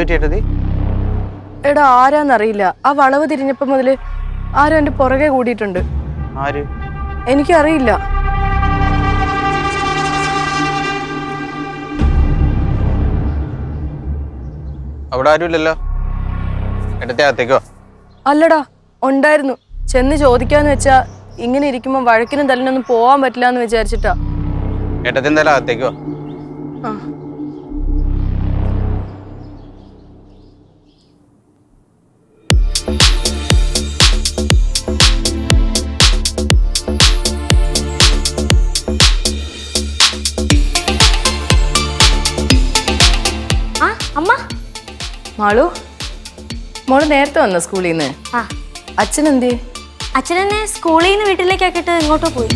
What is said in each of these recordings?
എന്തുപറ്റി ഏട്ടത്തി എടാ ആരാന്നറിയില്ല. ആ വളവ് തിരിഞ്ഞപ്പോ മുതൽ ആരും എന്റെ പുറകെ കൂടിയിട്ടുണ്ട്. ആര്? എനിക്കറിയില്ല. അവിടെ ആരുമില്ലല്ലോ? അകത്തേക്കോ അല്ലടാ ഉണ്ടായിരുന്നു. ചെന്ന് ചോദിക്കാന്ന് വെച്ചാ ഇങ്ങനെ ഇരിക്കുമ്പോ വഴക്കിനും തല്ലിനൊന്നും പോവാൻ പറ്റില്ല എന്ന് വിചാരിച്ചിട്ടാ. ഏട്ടത്തി എന്തായാലും അകത്തേക്കോ അമ്മ മാളു മോൾ നേരത്തെ വന്ന സ്കൂളിൽ നിന്ന്? ആ. അച്ഛൻ എന്തേ അച്ഛനെന്നെ സ്കൂളിൽ നിന്ന് വീട്ടിലേക്ക് ആക്കിയിട്ട് ഇങ്ങോട്ടോ പോയി.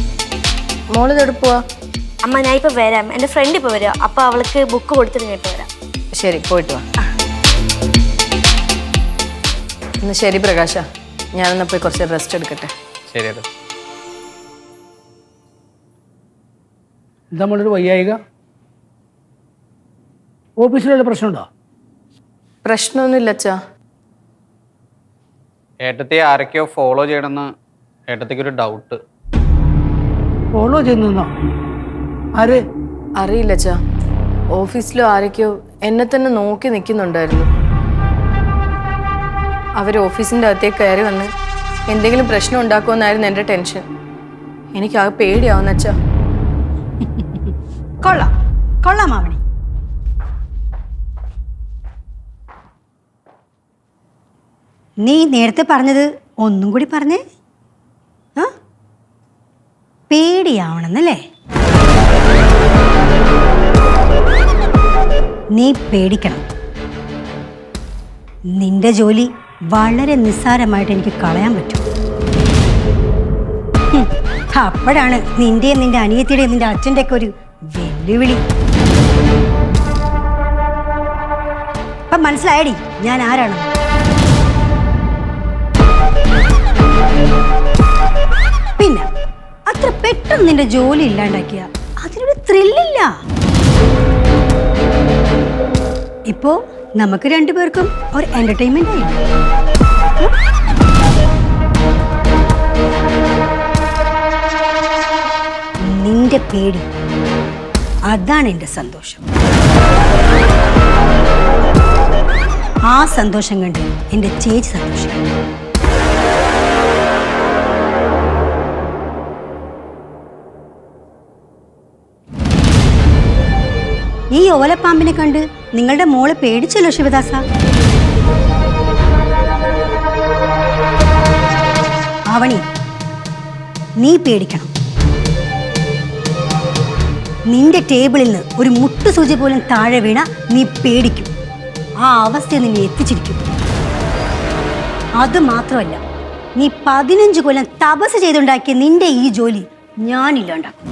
മോൾ തെടുപ്പോ അമ്മ ഞാൻ ഇപ്പൊ വരാം. എന്റെ ഫ്രണ്ട് ഇപ്പൊ വരാം. അപ്പൊ അവൾക്ക് ബുക്ക് കൊടുത്തിട്ട് ഞാൻ ഇപ്പൊ വരാം. ശരി പോയിട്ട് വാ. എന്നാ ശരി പ്രകാശ. ഞാനെന്നാ പോയി കുറച്ച് റെസ്റ്റ് എടുക്കട്ടെ. ശരി ഏട്ടാ എന്താ നമ്മളൊരു വയ്യായിക? ഓഫീസിലുള്ള പ്രശ്നമുണ്ടോ? പ്രശ്നമൊന്നുമില്ല അച്ഛാ ഏട്ടത്തെ ആരൊക്കെയോ ഫോളോ ചെയ്യണമെന്ന് ഏട്ടത്തിക്ക് ഒരു ഡൗട്ട് ഫോളോ ചെയ്യുന്നോ ആര്? അറിയില്ല അച്ഛാ ഓഫീസിലോ ആരൊക്കെയോ എന്നെ തന്നെ നോക്കി നിൽക്കുന്നുണ്ടായിരുന്നു. അവർ ഓഫീസിന്റെ അകത്തേക്ക് കയറി വന്ന് എന്തെങ്കിലും പ്രശ്നം ഉണ്ടാക്കുമെന്നായിരുന്നു എന്റെ ടെൻഷൻ എനിക്ക് ആ പേടിയാവുന്ന അച്ഛാ കൊള്ളാം. കൊള്ളാം മാവണി നീ നേരത്തെ പറഞ്ഞത് ഒന്നും കൂടി പറഞ്ഞേ? ആ? പേടിയാവണമെന്നല്ലേ? നീ പേടിക്കണം. നിന്റെ ജോലി വളരെ നിസ്സാരമായിട്ട് എനിക്ക് കളയാൻ പറ്റും. അപ്പോഴാണ് നിന്റെയും നിന്റെ അനിയത്തിയുടെയും നിന്റെ അച്ഛന്റെ ഒക്കെ ഒരു വെല്ലുവിളി. അപ്പം മനസ്സിലായടി ഞാൻ ആരാണ്? പിന്നെ അത്ര പെട്ടെന്ന് നിന്റെ ജോലി ഇല്ലാണ്ടാക്കിയ അതിനൊരു ത്രില്ലില്ല ഇപ്പോ നമുക്ക് രണ്ടുപേർക്കും ഒരു എന്റർടൈൻമെന്റ് ആയി. നിന്റെ പേടി. അതാണ് എന്റെ സന്തോഷം. ആ സന്തോഷം കണ്ട് എന്റെ ചേച്ചി സന്തോഷിക്കും. ഈ ഓലപ്പാമ്പിനെ കണ്ട് നിങ്ങളുടെ മോൾ പേടിച്ചല്ലോ ശിവദാസ? ആവണി നീ പേടിക്കണം. നിന്റെ ടേബിളിൽ നിന്ന് ഒരു മുട്ടുസൂചി പോലും താഴെ വീണ നീ പേടിക്കും. ആ അവസ്ഥ നിന്നെ എത്തിച്ചിരിക്കും. അത് മാത്രമല്ല നീ പതിനഞ്ച് കൊല്ലം തപസ് ചെയ്തുണ്ടാക്കിയ നിന്റെ ഈ ജോലി ഞാനില്ലാണ്ടാക്കും.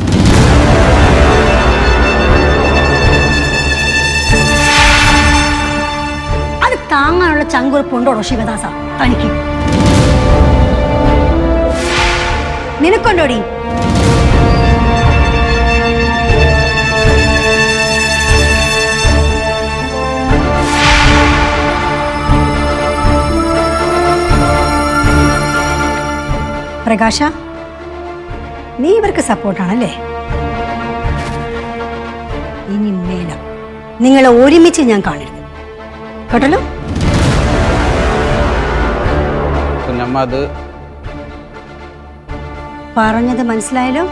താങ്ങാനുള്ള പൊണ്ടോടോ ശിവദാസ തനിക്ക്. നിനക്കൊണ്ടോടി? പ്രകാശ നീ ഇവർക്ക് സപ്പോർട്ടാണല്ലേ? ഇനി മേലം. നിങ്ങളെ ഒരുമിച്ച് ഞാൻ കാണരുത് കേട്ടല്ലോ? കുഞ്ഞമ്മ അത് പറഞ്ഞത് മനസ്സിലായല്ലോ?